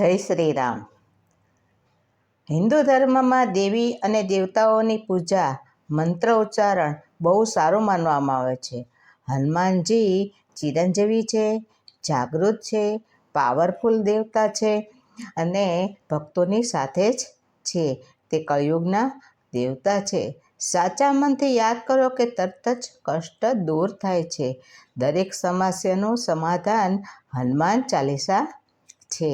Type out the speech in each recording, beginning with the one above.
જય શ્રી રામ હિન્દુ ધર્મમાં દેવી અને દેવતાઓની પૂજા, મંત્ર ઉચ્ચારણ બહુ સારું માનવામાં આવે છે. હનુમાનજી ચિરંજીવી છે, જાગૃત છે, પાવરફુલ દેવતા છે અને ભક્તોની સાથે જ છે. તે કળિયુગના દેવતા છે. સાચા મનથી યાદ કરો કે તરત જ કષ્ટ દૂર થાય છે. દરેક સમસ્યાનું સમાધાન હનુમાન ચાલીસા છે.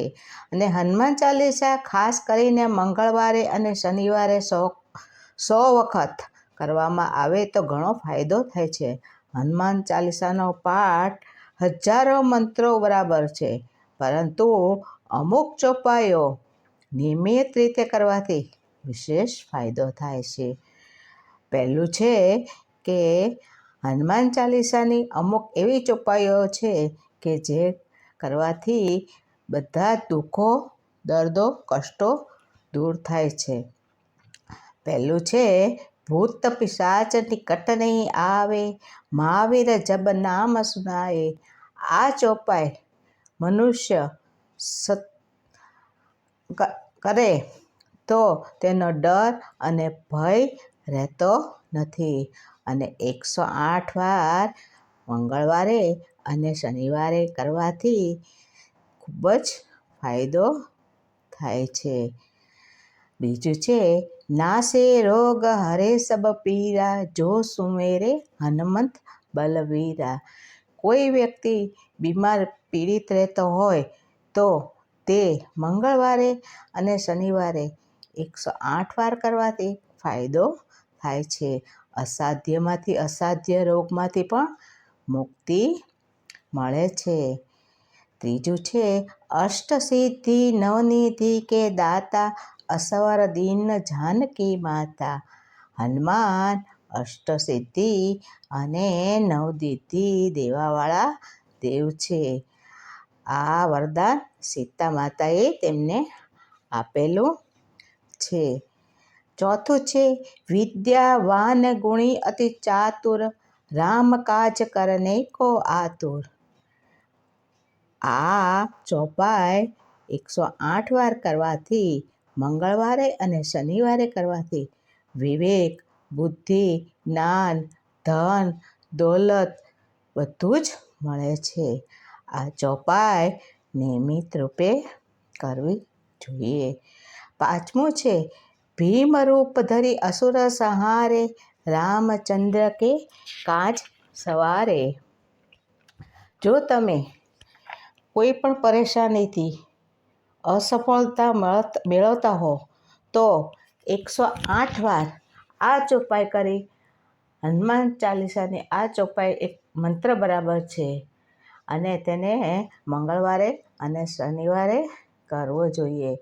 અને હનુમાન ચાલીસા ખાસ કરીને મંગળવારે અને શનિવારે સો સો વખત કરવામાં આવે તો ઘણો ફાયદો થાય છે. હનુમાન ચાલીસાનો પાઠ હજારો મંત્રો બરાબર છે, પરંતુ અમુક ચોપાઈઓ નિયમિત રીતે કરવાથી વિશેષ ફાયદો થાય છે. પહેલું છે કે હનુમાન ચાલીસાની અમુક એવી ચોપાઈઓ છે કે જે કરવાથી બધા દુઃખો, દર્દો, કષ્ટો દૂર થાય છે. પહેલું છે, ભૂત પિશાચ નિકટ નહીં આવે, મહાવીર જબ નામ સુનાએ, આ ચોપાઈ મનુષ્ય સત કરે તો તેનો ડર અને ભય રહેતો નથી. અને એકસો આઠ વાર મંગળવારે અને શનિવારે કરવાથી ખૂબ જ ફાયદો થાય છે. બીજું છે, નાસે રોગ હરે સબ પીરા, જો સુમેરે હનુમંત બલવીરા. કોઈ વ્યક્તિ બીમાર પીડિત રહેતો હોય તો તે મંગળવારે અને શનિવારે એકસો આઠ વાર કરવાથી ફાયદો થાય છે. અસાધ્યમાંથી અસાધ્ય રોગમાંથી પણ મુક્તિ મળે છે. ત્રીજું છે, અષ્ટસિદ્ધિ નવનિધિ કે દાતા, અસવર દિન જાનકી માતા. હનુમાન, અષ્ટસિદ્ધિ અને નવનિધિ દેવાવાળા દેવ છે. આ વરદાન સીતા માતાએ તેમને આપેલું છે. ચોથું છે વિદ્યાવાન ગુણી અતિ ચાતુર રામ કાજ કરને કો આતુર. આ ચોપાઈ એકસો આઠ વાર કરવાથી, મંગળવારે અને શનિવારે કરવાથી. વિવેક, બુદ્ધિ, જ્ઞાન, ધન, દોલત બધું જ મળે છે. આ ચોપાઈ નિયમિત રૂપે કરવી જોઈએ. પાંચમું છે, ભીમ રૂપ ધરી અસુર સંહારે, રામચંદ્ર કે કાચ સવારે. જો તમે કોઈ પણ પરેશાનીથી અસફળતા મેળવતા હો, તો એકસો આઠ વાર આ ચોપાઈ કરી. હનુમાન ચાલીસાની આ ચોપાઈ એક મંત્ર બરાબર છે અને તેને મંગળવારે અને શનિવારે કરવો જોઈએ.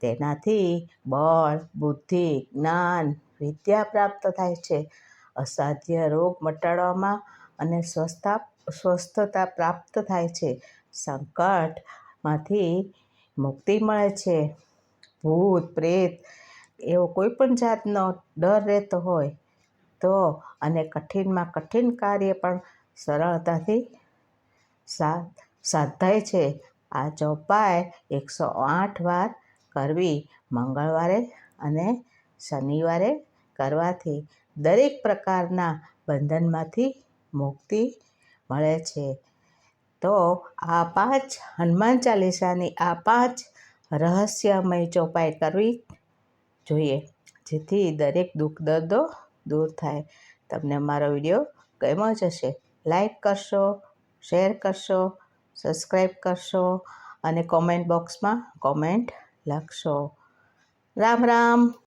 તેનાથી બળ, બુદ્ધિ, જ્ઞાન, વિદ્યા પ્રાપ્ત થાય છે. અસાધ્ય રોગ મટાડવામાં અને સ્વસ્થતા સ્વસ્થતા પ્રાપ્ત થાય છે. સંકટમાંથી મુક્તિ મળે છે. ભૂત, પ્રેત એવો કોઈ પણ જાતનો ડર રહેતો હોય તો અને કઠિનમાં કઠિન કાર્ય પણ સરળતાથી સાધાય છે. આ ચોપાઈ એકસો આઠ વાર કરવી મંગળવારે અને શનિવારે કરવાથી દરેક પ્રકારના બંધનમાંથી મુક્તિ મળે છે. તો આ પાંચ હનુમાન ચાલીસાની આ પાંચ રહસ્યમય ચોપાઈ કરવી જોઈએ, જેથી દરેક દુઃખ દર્દો દૂર થાય. તમને મારો વીડિયો ગમ્યો જ હશે, લાઈક કરશો, શેર કરશો, સબસ્ક્રાઈબ કરશો અને કોમેન્ટ બોક્સમાં કોમેન્ટ લખશો. રામ રામ!